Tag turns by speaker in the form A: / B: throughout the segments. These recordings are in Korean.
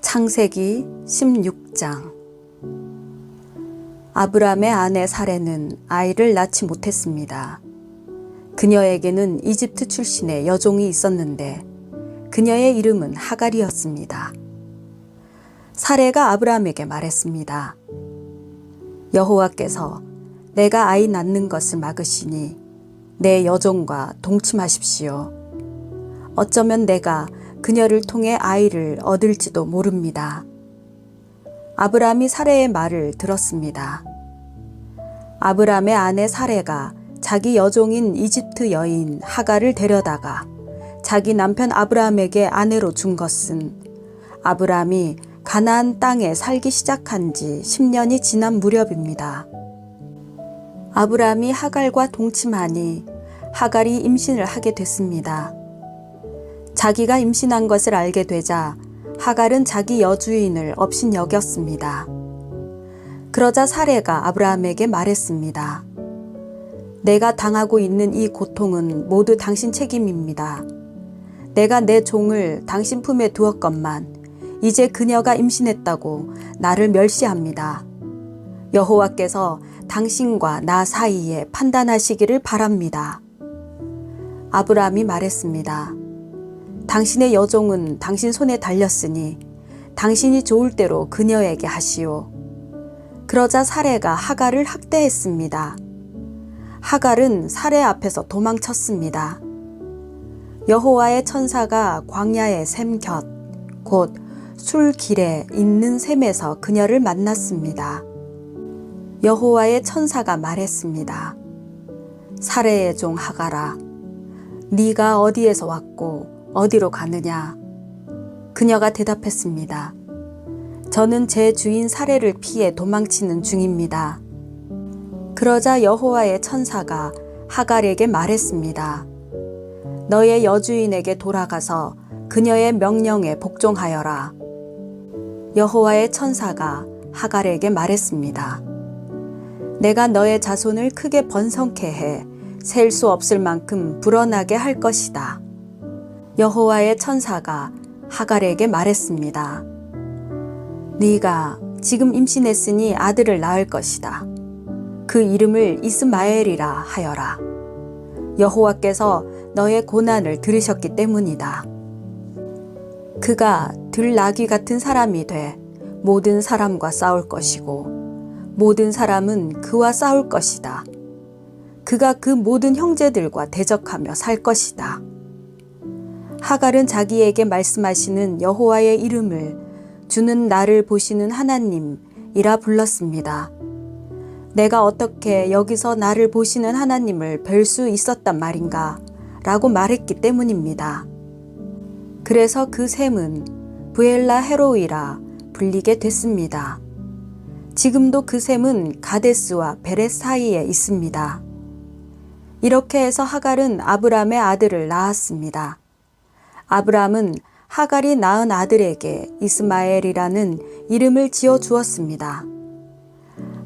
A: 창세기 16장 아브람의 아내 사레는 아이를 낳지 못했습니다. 그녀에게는 이집트 출신의 여종이 있었는데 그녀의 이름은 하갈이었습니다. 사레가 아브람에게 말했습니다. 여호와께서 내가 아이 낳는 것을 막으시니 내 여종과 동침하십시오. 어쩌면 내가 그녀를 통해 아이를 얻을지도 모릅니다. 아브람이 사레의 말을 들었습니다. 아브람의 아내 사레가 자기 여종인 이집트 여인 하갈을 데려다가 자기 남편 아브람에게 아내로 준 것은 아브람이 가나안 땅에 살기 시작한 지 10년이 지난 무렵입니다. 아브람이 하갈과 동침하니 하갈이 임신을 하게 됐습니다. 자기가 임신한 것을 알게 되자 하갈은 자기 여주인을 업신 여겼습니다. 그러자 사레가 아브라함에게 말했습니다. 내가 당하고 있는 이 고통은 모두 당신 책임입니다. 내가 내 종을 당신 품에 두었건만 이제 그녀가 임신했다고 나를 멸시합니다. 여호와께서 당신과 나 사이에 판단하시기를 바랍니다. 아브라함이 말했습니다. 당신의 여종은 당신 손에 달렸으니 당신이 좋을 대로 그녀에게 하시오. 그러자 사레가 하갈을 학대했습니다. 하갈은 사레 앞에서 도망쳤습니다. 여호와의 천사가 광야의 샘 곁, 곧 술길에 있는 샘에서 그녀를 만났습니다. 여호와의 천사가 말했습니다. 사레의 종 하갈아, 네가 어디에서 왔고 어디로 가느냐? 그녀가 대답했습니다. 저는 제 주인 사례를 피해 도망치는 중입니다. 그러자 여호와의 천사가 하갈에게 말했습니다. 너의 여주인에게 돌아가서 그녀의 명령에 복종하여라. 여호와의 천사가 하갈에게 말했습니다. 내가 너의 자손을 크게 번성케 해 셀 수 없을 만큼 불어나게 할 것이다. 여호와의 천사가 하갈에게 말했습니다. 네가 지금 임신했으니 아들을 낳을 것이다. 그 이름을 이스마엘이라 하여라. 여호와께서 너의 고난을 들으셨기 때문이다. 그가 들나귀 같은 사람이 돼 모든 사람과 싸울 것이고 모든 사람은 그와 싸울 것이다. 그가 그 모든 형제들과 대적하며 살 것이다. 하갈은 자기에게 말씀하시는 여호와의 이름을 주는 나를 보시는 하나님이라 불렀습니다. 내가 어떻게 여기서 나를 보시는 하나님을 뵐 수 있었단 말인가? 라고 말했기 때문입니다. 그래서 그 샘은 부엘라 헤로이라 불리게 됐습니다. 지금도 그 샘은 가데스와 베렛 사이에 있습니다. 이렇게 해서 하갈은 아브람의 아들을 낳았습니다. 아브람은 하갈이 낳은 아들에게 이스마엘이라는 이름을 지어 주었습니다.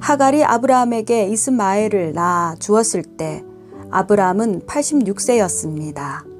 A: 하갈이 아브라함에게 이스마엘을 낳아 주었을 때 아브라함은 86세였습니다.